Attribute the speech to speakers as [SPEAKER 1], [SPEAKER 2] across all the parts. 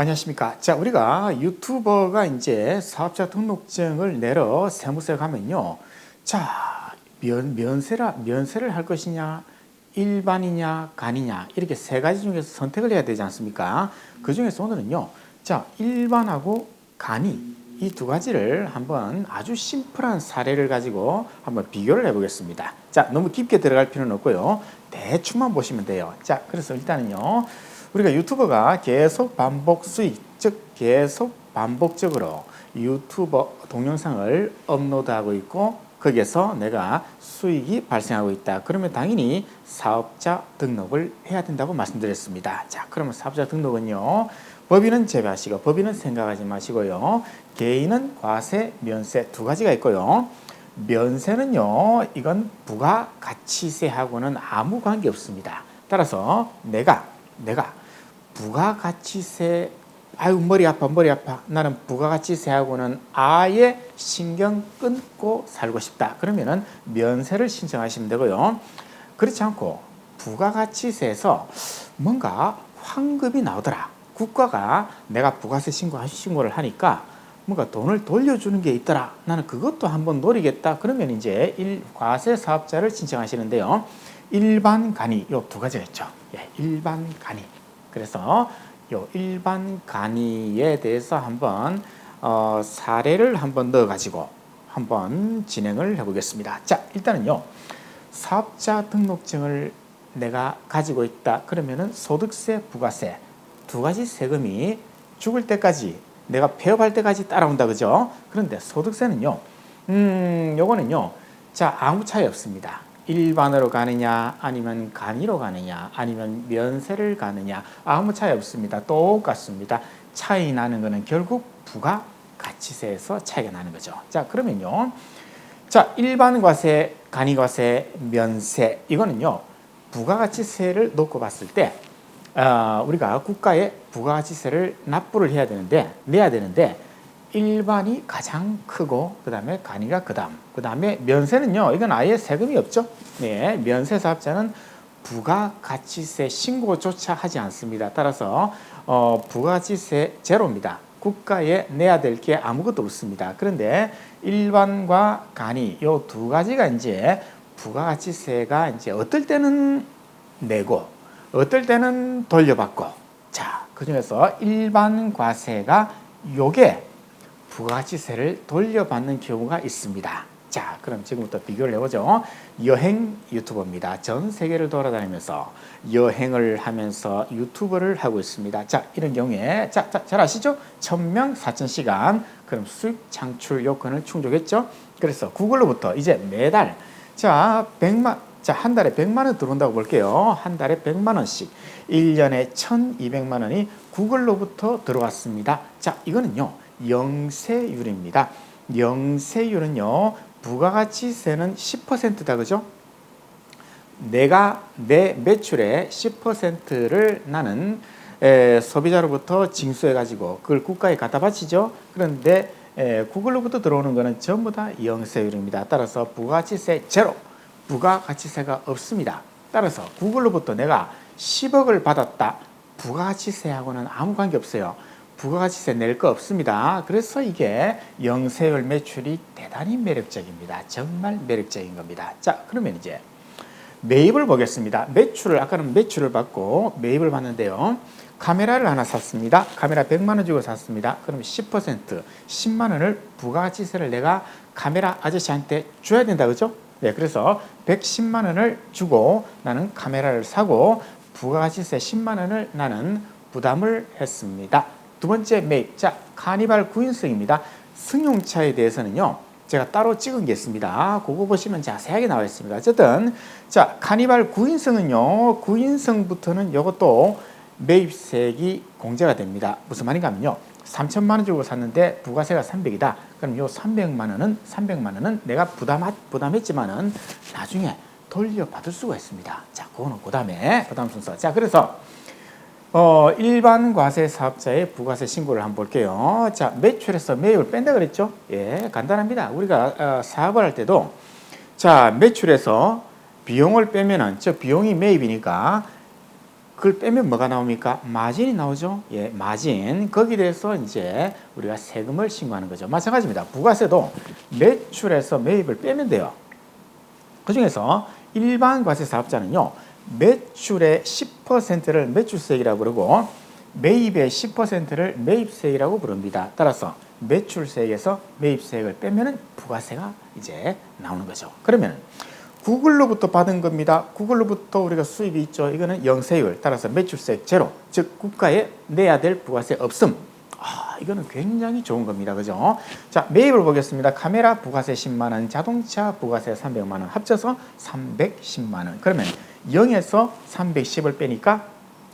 [SPEAKER 1] 안녕하십니까. 자, 우리가 유튜버가 이제 사업자 등록증을 내러 세무서에 가면요. 자, 면, 면세라, 면세를 할 것이냐, 일반이냐, 간이냐, 이렇게 세 가지 중에서 선택을 해야 되지 않습니까? 그 중에서 오늘은요. 자, 일반하고 간이 이 두 가지를 한번 아주 심플한 사례를 가지고 한번 비교를 해보겠습니다. 자, 너무 깊게 들어갈 필요는 없고요. 대충만 보시면 돼요. 자, 그래서 일단은요. 우리가 유튜버가 계속 반복 수익, 즉 계속 반복적으로 유튜버 동영상을 업로드하고 있고 거기에서 내가 수익이 발생하고 있다. 그러면 당연히 사업자 등록을 해야 된다고 말씀드렸습니다. 자, 그러면 사업자 등록은요. 법인은 제외하시고 법인은 생각하지 마시고요. 개인은 과세, 면세 두 가지가 있고요. 면세는요. 이건 부가가치세하고는 아무 관계 없습니다. 따라서 내가 내가 부가가치세 아유 머리 아파 머리 아파. 나는 부가가치세하고는 아예 신경 끊고 살고 싶다. 그러면은 면세를 신청하시면 되고요. 그렇지 않고 부가가치세에서 뭔가 환급이 나오더라. 국가가 내가 부가세 신고 신고를 하니까 뭔가 돈을 돌려주는 게 있더라. 나는 그것도 한번 노리겠다. 그러면 이제 일, 과세 사업자를 신청하시는데요. 일반 간이 요 두 가지가 있죠. 예, 일반 간이 그래서 요 일반 간이에 대해서 한번 어, 사례를 한번 넣어 가지고 한번 진행을 해보겠습니다. 자, 일단은요. 사업자 등록증을 내가 가지고 있다. 그러면은 소득세, 부가세 두 가지 세금이 죽을 때까지 내가 폐업할 때까지 따라온다 그죠? 그런데 소득세는요. 음, 요거는요. 자, 아무 차이 없습니다. 일반으로 가느냐 아니면 간이로 가느냐 아니면 면세를 가느냐 아무 차이 없습니다. 똑같습니다. 차이 나는 거는 결국 부가 가치세에서 차이가 나는 거죠. 자 그러면요. 자 일반 과세, 간이 과세, 면세 이거는요 부가가치세를 놓고 봤을 때 어, 우리가 국가에 부가가치세를 납부를 해야 되는데 내야 되는데 일반이 가장 크고 그 다음에 간이가 그 다음. 그 다음에 면세는요 이건 아예 세금이 없죠. 네 면세 사업자는 부가가치세 신고조차 하지 않습니다. 따라서 어, 부가가치세 제로입니다. 국가에 내야 될 게 아무것도 없습니다. 그런데 일반과 간이 요 두 가지가 이제 부가가치세가 이제 어떨 때는 내고 어떨 때는 돌려받고 자 그중에서 일반 과세가 요게 부가가치세를 돌려받는 경우가 있습니다. 자, 그럼 지금부터 비교를 해보죠. 여행 유튜버입니다. 전 세계를 돌아다니면서 여행을 하면서 유튜버를 하고 있습니다. 자, 이런 경우에 자, 자, 잘 아시죠? 천명 사천 시간 그럼 수익 창출 요건을 충족했죠. 그래서 구글로부터 이제 매달 자, 100만 자, 한 달에 100만 원 들어온다고 볼게요. 한 달에 100만 원씩. 1년에 1,200만 원이 구글로부터 들어왔습니다. 자, 이거는요. 영세율입니다. 영세율은요. 부가가치세는 10%다 그죠? 내가 내 매출의 10%를 나는 에, 소비자로부터 징수해 가지고 그걸 국가에 갖다 바치죠. 그런데 에, 구글로부터 들어오는 거는 전부 다 영세율입니다. 따라서 부가가치세 제로, 부가가치세가 없습니다. 따라서 구글로부터 내가 10억을 받았다. 부가가치세하고는 아무 관계 없어요. 부가가치세 낼 거 없습니다. 그래서 이게 영세율 매출이 대단히 매력적입니다. 정말 매력적인 겁니다. 자, 그러면 이제 매입을 보겠습니다. 매출을 아까는 매출을 받고 매입을 받는데요. 카메라를 하나 샀습니다. 카메라 100만 원 주고 샀습니다. 그럼 10% 10만 원을 부가가치세를 내가 카메라 아저씨한테 줘야 된다 그죠? 네, 그래서 110만 원을 주고 나는 카메라를 사고 부가가치세 10만 원을 나는 부담을 했습니다. 두 번째 매입. 자, 카니발 구인성입니다. 승용차에 대해서는요. 제가 따로 찍은 게 있습니다. 그거 보시면 자세하게 나와 있습니다. 어쨌든 자, 카니발 구인성은요. 구인성부터는 이것도 매입세액이 공제가 됩니다. 무슨 말인가 하면요. 3천만 원 주고 샀는데 부가세가 300이다. 그럼 요 300만 원은 300만 원은 내가 부담 부담했지만은 나중에 돌려받을 수가 있습니다. 자, 그거는 그다음에 그다음 순서. 자, 그래서 어, 일반 과세 사업자의 부가세 신고를 한번 볼게요. 자, 매출에서 매입을 뺀다 그랬죠? 예, 간단합니다. 우리가 어, 사업을 할 때도 자, 매출에서 비용을 빼면은 저 비용이 매입이니까 그걸 빼면 뭐가 나옵니까? 마진이 나오죠. 예, 마진. 거기에 대해서 이제 우리가 세금을 신고하는 거죠. 마찬가지입니다. 부가세도 매출에서 매입을 빼면 돼요. 그 중에서 일반 과세 사업자는요, 매출의 10%를 매출세액이라고 그러고 매입의 10%를 매입세액이라고 부릅니다. 따라서 매출세액에서 매입세액을 빼면은 부가세가 이제 나오는 거죠. 그러면 구글로부터 받은 겁니다. 구글로부터 우리가 수입이 있죠. 이거는 영세율 따라서 매출세 제로, 즉 국가에 내야 될 부가세 없음. 아, 이거는 굉장히 좋은 겁니다. 그죠? 자, 매입을 보겠습니다. 카메라 부가세 10만 원, 자동차 부가세 300만 원, 합쳐서 310만 원. 그러면 0에서 310을 빼니까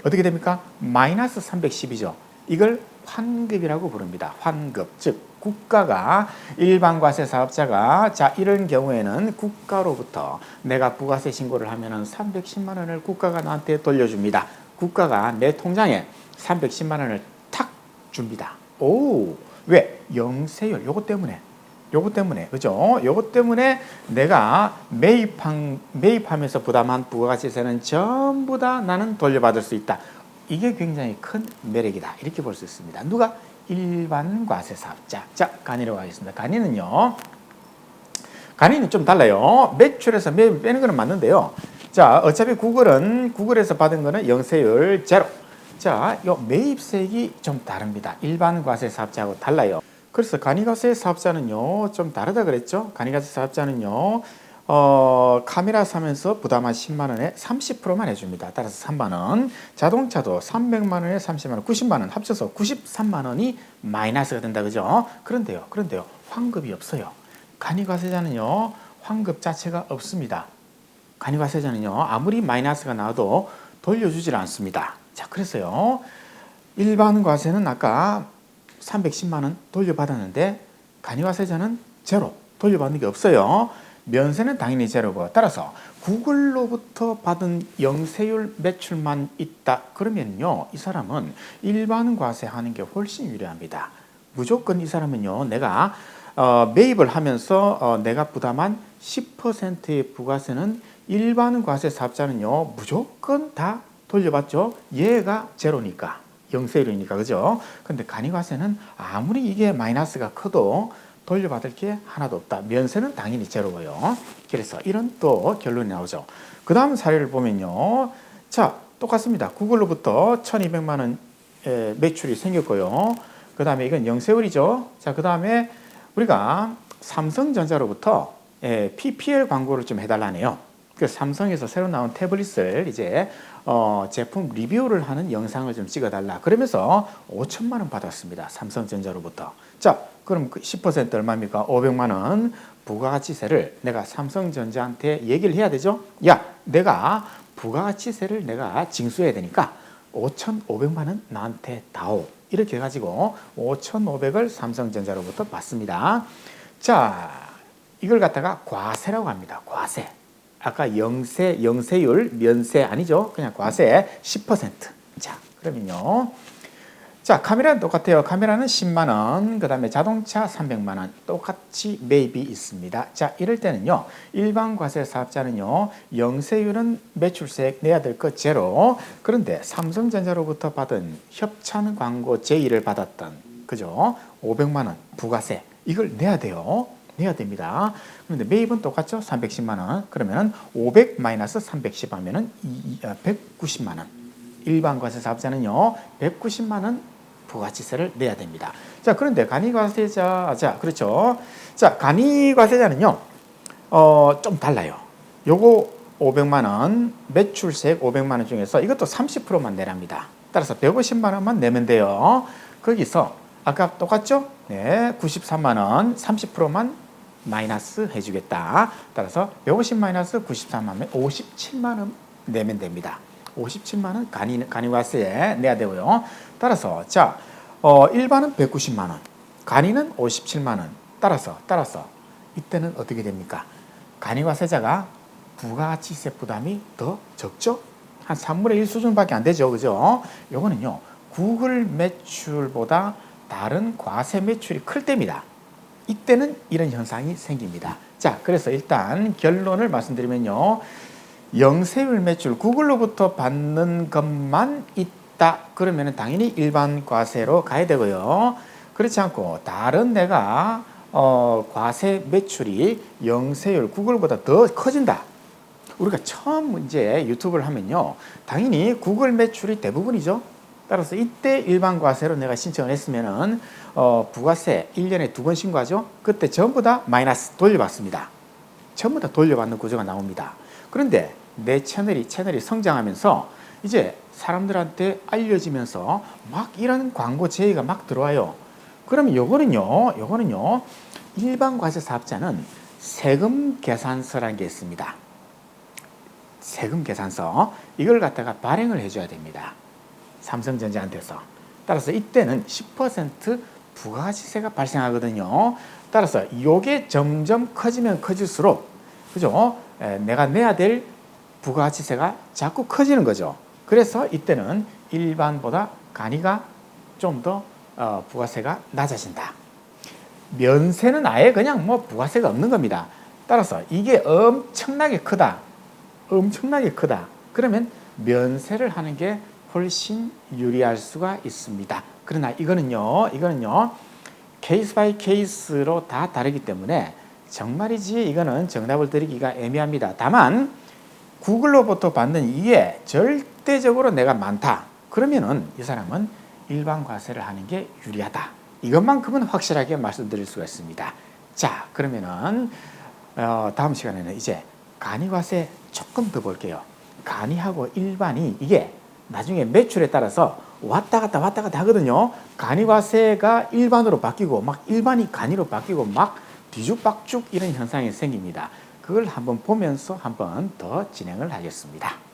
[SPEAKER 1] 어떻게 됩니까? 마이너스 310이죠. 이걸 환급이라고 부릅니다. 환급. 즉 국가가 일반 과세 사업자가 자 이런 경우에는 국가로부터 내가 부가세 신고를 하면은 310만 원을 국가가 나한테 돌려줍니다. 국가가 내 통장에 310만 원을 탁 줍니다. 오, 왜? 영세율 요거 때문에. 요거 때문에 그죠? 요거 때문에 내가 매입한 매입하면서 부담한 부가세세는 전부 다 나는 돌려받을 수 있다. 이게 굉장히 큰 매력이다. 이렇게 볼 수 있습니다. 누가 일반 과세 사업자. 자, 간이라고 하겠습니다. 간이는요. 간이는 좀 달라요. 매출에서 매입 빼는 거는 맞는데요. 자, 어차피 구글은 구글에서 받은 거는 영세율 제로. 자, 요 매입세액이 좀 다릅니다. 일반 과세 사업자하고 달라요. 그래서 간이과세 사업자는요, 좀 다르다 그랬죠? 간이과세 사업자는요, 어, 카메라 사면서 부담한 10만 원에 30%만 해줍니다. 따라서 3만 원. 자동차도 300만 원에 30만 원, 90만 원 합쳐서 93만 원이 마이너스가 된다 그죠? 그런데요, 그런데요, 환급이 없어요. 간이과세자는요, 환급 자체가 없습니다. 간이과세자는요, 아무리 마이너스가 나와도 돌려주질 않습니다. 자, 그래서요, 일반 과세는 아까 310만 원 돌려받았는데 간이과세자는 제로 돌려받는 게 없어요. 면세는 당연히 제로고 따라서 구글로부터 받은 영세율 매출만 있다 그러면요 이 사람은 일반 과세하는 게 훨씬 유리합니다. 무조건 이 사람은요 내가 어, 매입을 하면서 어, 내가 부담한 10%의 부가세는 일반 과세 사업자는요 무조건 다 돌려받죠. 얘가 제로니까 영세율이니까 그죠? 근데 간이과세는 아무리 이게 마이너스가 커도 돌려받을 게 하나도 없다. 면세는 당연히 제로고요. 그래서 이런 또 결론이 나오죠. 그 다음 사례를 보면요. 자, 똑같습니다. 구글로부터 1200만 원 매출이 생겼고요. 그 다음에 이건 영세율이죠. 자, 그 다음에 우리가 삼성전자로부터 PPL 광고를 좀 해달라네요. 그 삼성에서 새로 나온 태블릿을 이제 어, 제품 리뷰를 하는 영상을 좀 찍어달라. 그러면서 5천만 원 받았습니다. 삼성전자로부터. 자, 그럼 그 10% 얼마입니까? 500만 원 부가가치세를 내가 삼성전자한테 얘기를 해야 되죠? 야, 내가 부가가치세를 내가 징수해야 되니까 5,500만 원 나한테 다오. 이렇게 해가지고 5,500을 삼성전자로부터 받습니다. 자, 이걸 갖다가 과세라고 합니다. 과세. 아까 영세, 영세율, 면세 아니죠? 그냥 과세 10%. 자, 그러면요. 자, 카메라는 똑같아요. 카메라는 10만 원, 그 다음에 자동차 300만 원, 똑같이 매입이 있습니다. 자, 이럴 때는요, 일반 과세 사업자는요, 영세율은 매출세액 내야 될 것 제로. 그런데 삼성전자로부터 받은 협찬 광고 제의를 받았던, 그죠? 500만 원 부가세, 이걸 내야 돼요. 내야 됩니다. 그런데 매입은 똑같죠? 310만 원. 그러면 500 마이너스 310 하면은 190만 원. 일반 과세 사업자는요, 190만 원 부가치세를 내야 됩니다. 자, 그런데 간이과세자, 자, 그렇죠. 자, 간이과세자는요, 어, 좀 달라요. 요거 500만 원, 매출세액 500만 원 중에서 이것도 30%만 내랍니다. 따라서 150만 원만 내면 돼요. 거기서 아까 똑같죠? 네, 93만 원, 30%만 마이너스 해주겠다. 따라서 150 마이너스 93만 원, 57만 원 내면 됩니다. 57만 원 간이 간이과세 내야 되고요. 따라서 자 어, 일반은 190만 원, 간이는 57만 원. 따라서 따라서 이때는 어떻게 됩니까? 간이과세자가 부가가치세 부담이 더 적죠? 한 3분의 1 수준밖에 안 되죠. 그죠? 요거는요. 구글 매출보다 다른 과세 매출이 클 때입니다. 이때는 이런 현상이 생깁니다. 자, 그래서 일단 결론을 말씀드리면요. 영세율 매출 구글로부터 받는 것만 있다. 그러면 당연히 일반 과세로 가야 되고요. 그렇지 않고 다른 내가 어, 과세 매출이 영세율 구글보다 더 커진다. 우리가 처음 문제 유튜브를 하면요. 당연히 구글 매출이 대부분이죠. 따라서 이때 일반 과세로 내가 신청을 했으면은 어, 부가세 1년에 두 번 신고하죠. 그때 전부 다 마이너스 돌려받습니다. 전부 다 돌려받는 구조가 나옵니다. 그런데 내 채널이 채널이 성장하면서 이제 사람들한테 알려지면서 막 이런 광고 제의가 막 들어와요. 그러면 요거는요, 요거는요, 일반 과세 사업자는 세금 계산서라는 게 있습니다. 세금 계산서 이걸 갖다가 발행을 해줘야 됩니다. 삼성전자한테서. 따라서 이때는 10% 부가가치세가 발생하거든요. 따라서 이게 점점 커지면 커질수록 그죠? 에, 내가 내야 될 부가가치세가 자꾸 커지는 거죠. 그래서 이때는 일반보다 간이가 좀더 어, 부가세가 낮아진다. 면세는 아예 그냥 뭐 부가세가 없는 겁니다. 따라서 이게 엄청나게 크다. 엄청나게 크다. 그러면 면세를 하는 게 훨씬 유리할 수가 있습니다. 그러나 이거는요, 이거는요, 케이스 바이 케이스로 다 다르기 때문에 정말이지 이거는 정답을 드리기가 애매합니다. 다만 구글로부터 받는 이게 절대적으로 내가 많다. 그러면은 이 사람은 일반 과세를 하는 게 유리하다. 이것만큼은 확실하게 말씀드릴 수가 있습니다. 자, 그러면은 어, 다음 시간에는 이제 간이 과세 조금 더 볼게요. 간이하고 일반이 이게 나중에 매출에 따라서 왔다 갔다 왔다 갔다 하거든요. 간이과세가 일반으로 바뀌고 막 일반이 간이로 바뀌고 막 뒤죽박죽 이런 현상이 생깁니다. 그걸 한번 보면서 한번 더 진행을 하겠습니다.